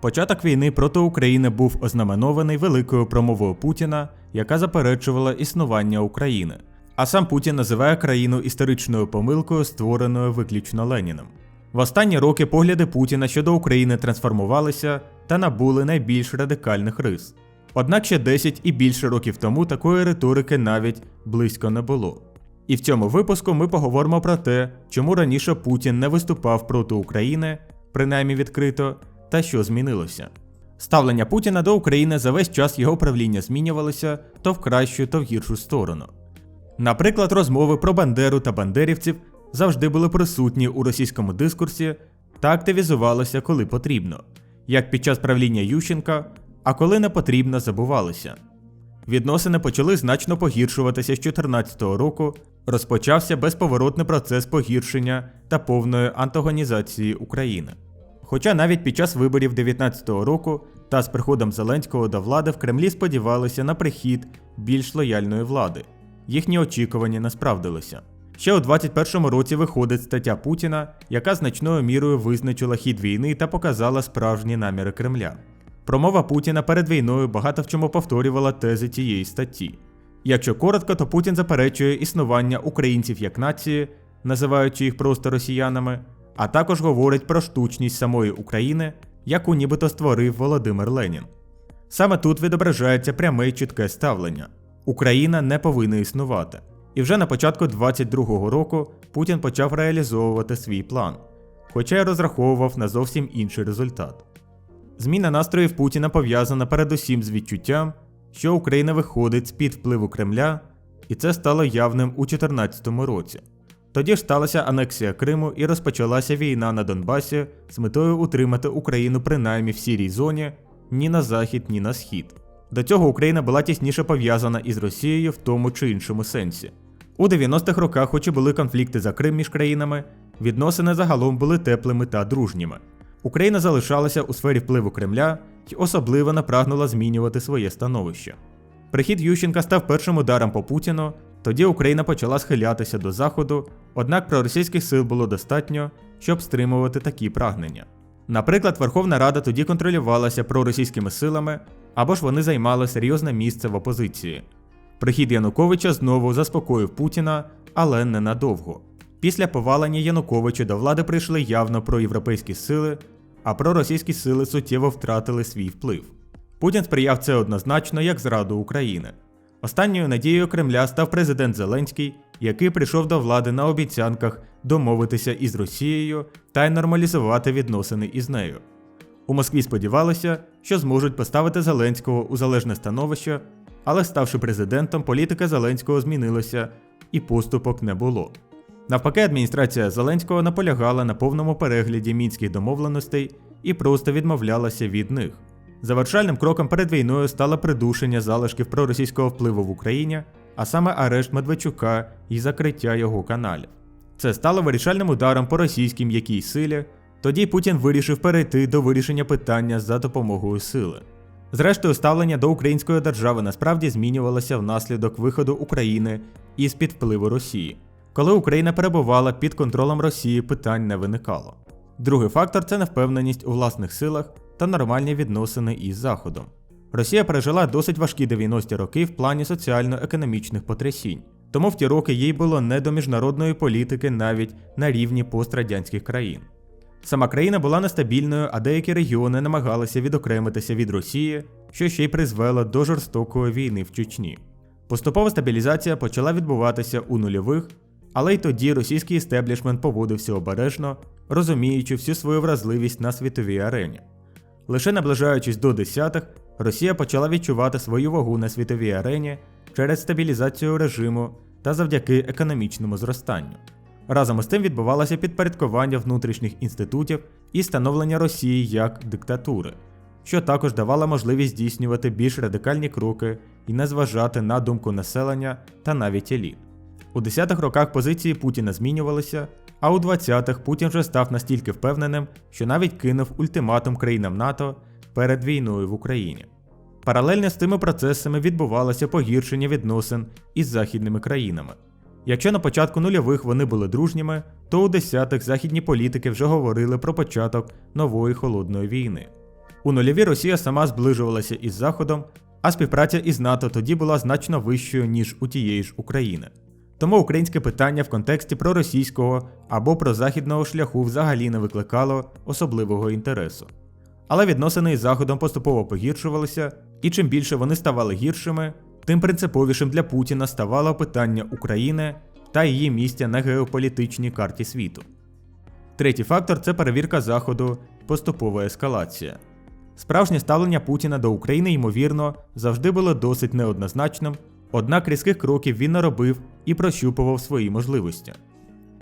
Початок війни проти України був ознаменований великою промовою Путіна, яка заперечувала існування України. А сам Путін називає країну історичною помилкою, створеною виключно Леніном. В останні роки погляди Путіна щодо України трансформувалися та набули найбільш радикальних рис. Однак ще 10 і більше років тому такої риторики навіть близько не було. І в цьому випуску ми поговоримо про те, чому раніше Путін не виступав проти України, принаймні відкрито, та що змінилося. Ставлення Путіна до України за весь час його правління змінювалося то в кращу, то в гіршу сторону. Наприклад, розмови про Бандеру та бандерівців завжди були присутні у російському дискурсі та активізувалися, коли потрібно, як під час правління Ющенка, а коли не потрібно, забувалися. Відносини почали значно погіршуватися з 2014 року, розпочався безповоротний процес погіршення та повної антагонізації України. Хоча навіть під час виборів 2019 року та з приходом Зеленського до влади в Кремлі сподівалися на прихід більш лояльної влади, їхні очікування не справдилися. Ще у 2021 році виходить стаття Путіна, яка значною мірою визначила хід війни та показала справжні наміри Кремля. Промова Путіна перед війною багато в чому повторювала тези цієї статті. Якщо коротко, то Путін заперечує існування українців як нації, називаючи їх просто росіянами, а також говорить про штучність самої України, яку нібито створив Володимир Ленін. Саме тут відображається пряме й чітке ставлення: Україна не повинна існувати. І вже на початку 22-го року Путін почав реалізовувати свій план, хоча й розраховував на зовсім інший результат. Зміна настроїв Путіна пов'язана передусім з відчуттям, що Україна виходить з під впливу Кремля, і це стало явним у 2014 році. Тоді ж сталася анексія Криму і розпочалася війна на Донбасі з метою утримати Україну принаймні в сірій зоні ні на захід, ні на схід. До цього Україна була тісніше пов'язана із Росією в тому чи іншому сенсі. У 90-х роках, хоч і були конфлікти за Крим між країнами, відносини загалом були теплими та дружніми. Україна залишалася у сфері впливу Кремля і особливо не прагнула змінювати своє становище. Прихід Ющенка став першим ударом по Путіну, тоді Україна почала схилятися до Заходу, однак проросійських сил було достатньо, щоб стримувати такі прагнення. Наприклад, Верховна Рада тоді контролювалася проросійськими силами, або ж вони займали серйозне місце в опозиції. Прихід Януковича знову заспокоїв Путіна, але ненадовго. Після повалення Януковича до влади прийшли явно проєвропейські сили, а проросійські сили суттєво втратили свій вплив. Путін сприяв це однозначно як зраду України. Останньою надією Кремля став президент Зеленський, який прийшов до влади на обіцянках домовитися із Росією та й нормалізувати відносини із нею. У Москві сподівалися, що зможуть поставити Зеленського у залежне становище, але ставши президентом, політика Зеленського змінилася і поступок не було. Навпаки, адміністрація Зеленського наполягала на повному перегляді мінських домовленостей і просто відмовлялася від них. Завершальним кроком перед війною стало придушення залишків проросійського впливу в Україні, а саме арешт Медведчука і закриття його каналів. Це стало вирішальним ударом по російській м'якій силі. Тоді Путін вирішив перейти до вирішення питання за допомогою сили. Зрештою, ставлення до української держави насправді змінювалося внаслідок виходу України із під впливу Росії. Коли Україна перебувала під контролем Росії, питань не виникало. Другий фактор це невпевненість у власних силах та нормальні відносини із Заходом. Росія пережила досить важкі 90-ті роки в плані соціально-економічних потрясінь, тому в ті роки їй було не до міжнародної політики навіть на рівні пострадянських країн. Сама країна була нестабільною, а деякі регіони намагалися відокремитися від Росії, що ще й призвело до жорстокої війни в Чечні. Поступова стабілізація почала відбуватися у нульових, але й тоді російський істеблішмент поводився обережно, розуміючи всю свою вразливість на світовій арені. Лише наближаючись до десятих, Росія почала відчувати свою вагу на світовій арені через стабілізацію режиму та завдяки економічному зростанню. Разом із тим відбувалося підпорядкування внутрішніх інститутів і становлення Росії як диктатури, що також давало можливість здійснювати більш радикальні кроки і не зважати на думку населення та навіть еліт. У 10-х роках позиції Путіна змінювалися, а у 20-х Путін вже став настільки впевненим, що навіть кинув ультиматум країнам НАТО перед війною в Україні. Паралельно з тими процесами відбувалося погіршення відносин із західними країнами. Якщо на початку нульових вони були дружніми, то у десятих західні політики вже говорили про початок нової холодної війни. У нульові Росія сама зближувалася із Заходом, а співпраця із НАТО тоді була значно вищою, ніж у тієї ж України. Тому українське питання в контексті проросійського або прозахідного шляху взагалі не викликало особливого інтересу. Але відносини із Заходом поступово погіршувалися, і чим більше вони ставали гіршими, тим принциповішим для Путіна ставало питання України та її місця на геополітичній карті світу. Третій фактор це перевірка Заходу, поступова ескалація. Справжнє ставлення Путіна до України, ймовірно, завжди було досить неоднозначним, однак різких кроків він не робив і прощупував свої можливості.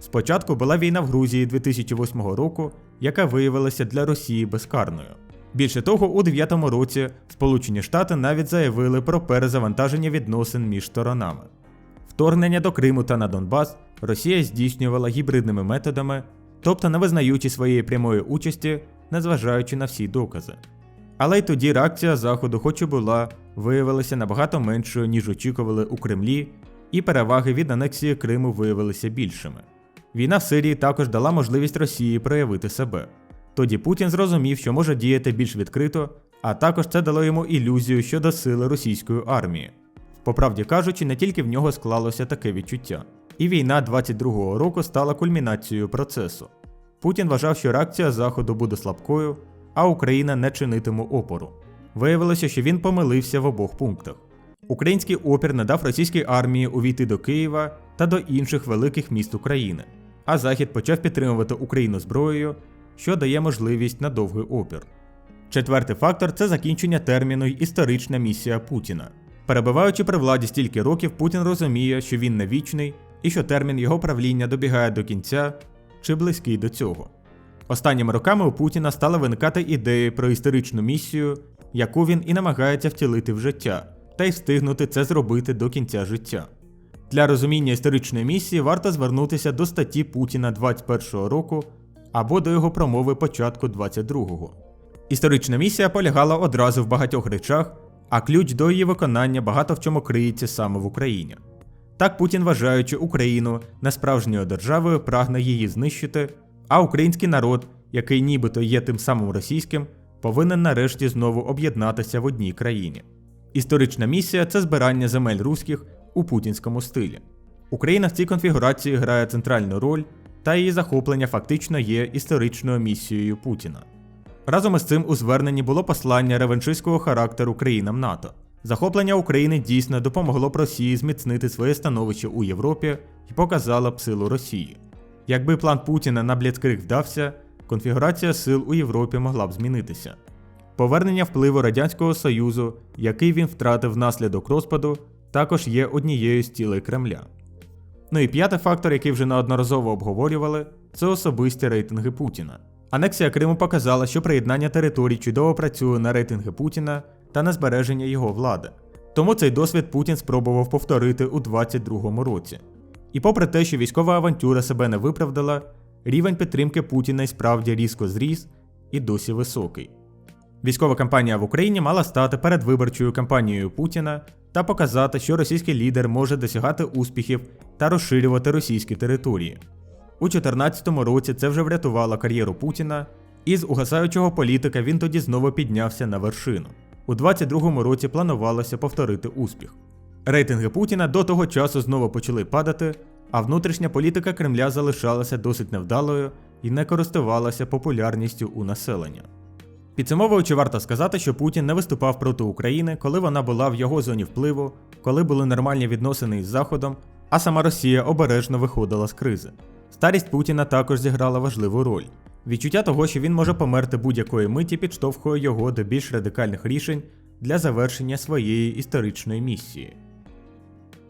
Спочатку була війна в Грузії 2008 року, яка виявилася для Росії безкарною. Більше того, у 2009 році Сполучені Штати навіть заявили про перезавантаження відносин між сторонами. Вторгнення до Криму та на Донбас Росія здійснювала гібридними методами, тобто не визнаючи своєї прямої участі, незважаючи на всі докази. Але й тоді реакція Заходу, хоч і була, виявилася набагато меншою, ніж очікували у Кремлі, і переваги від анексії Криму виявилися більшими. Війна в Сирії також дала можливість Росії проявити себе. Тоді Путін зрозумів, що може діяти більш відкрито, а також це дало йому ілюзію щодо сили російської армії. По правді кажучи, не тільки в нього склалося таке відчуття. І війна 22-го року стала кульмінацією процесу. Путін вважав, що реакція Заходу буде слабкою, а Україна не чинитиме опору. Виявилося, що він помилився в обох пунктах. Український опір не дав російській армії увійти до Києва та до інших великих міст України, а Захід почав підтримувати Україну зброєю, що дає можливість на довгий опір. Четвертий фактор це закінчення терміну й історична місія Путіна. Перебуваючи при владі стільки років, Путін розуміє, що він не вічний і що термін його правління добігає до кінця чи близький до цього. Останніми роками у Путіна стали виникати ідеї про історичну місію, яку він і намагається втілити в життя, та й встигнути це зробити до кінця життя. Для розуміння історичної місії варто звернутися до статті Путіна 21-го року або до його промови початку 22-го. Історична місія полягала одразу в багатьох речах, а ключ до її виконання багато в чому криється саме в Україні. Так Путін, вважаючи Україну несправжньою державою, прагне її знищити, а український народ, який нібито є тим самим російським, повинен нарешті знову об'єднатися в одній країні. Історична місія це збирання земель руських у путінському стилі. Україна в цій конфігурації грає центральну роль, та її захоплення фактично є історичною місією Путіна. Разом із цим у зверненні було послання реваншистського характеру країнам НАТО. Захоплення України дійсно допомогло б Росії зміцнити своє становище у Європі і показало б силу Росії. Якби план Путіна на Бліцкриг вдався, конфігурація сил у Європі могла б змінитися. Повернення впливу Радянського Союзу, який він втратив внаслідок розпаду, також є однією з цілей Кремля. Ну і п'ятий фактор, який вже неодноразово обговорювали, це особисті рейтинги Путіна. Анексія Криму показала, що приєднання територій чудово працює на рейтинги Путіна та на збереження його влади. Тому цей досвід Путін спробував повторити у 22-му році. І попри те, що військова авантюра себе не виправдала, рівень підтримки Путіна й справді різко зріс і досі високий. Військова кампанія в Україні мала стати передвиборчою кампанією Путіна та показати, що російський лідер може досягати успіхів та розширювати російські території. У 2014 році це вже врятувало кар'єру Путіна, і з угасаючого політика він тоді знову піднявся на вершину. У 2022 році планувалося повторити успіх. Рейтинги Путіна до того часу знову почали падати, а внутрішня політика Кремля залишалася досить невдалою і не користувалася популярністю у населення. Підсумовуючи, варто сказати, що Путін не виступав проти України, коли вона була в його зоні впливу, коли були нормальні відносини із Заходом, а сама Росія обережно виходила з кризи. Старість Путіна також зіграла важливу роль. Відчуття того, що він може померти будь-якої миті, підштовхує його до більш радикальних рішень для завершення своєї історичної місії.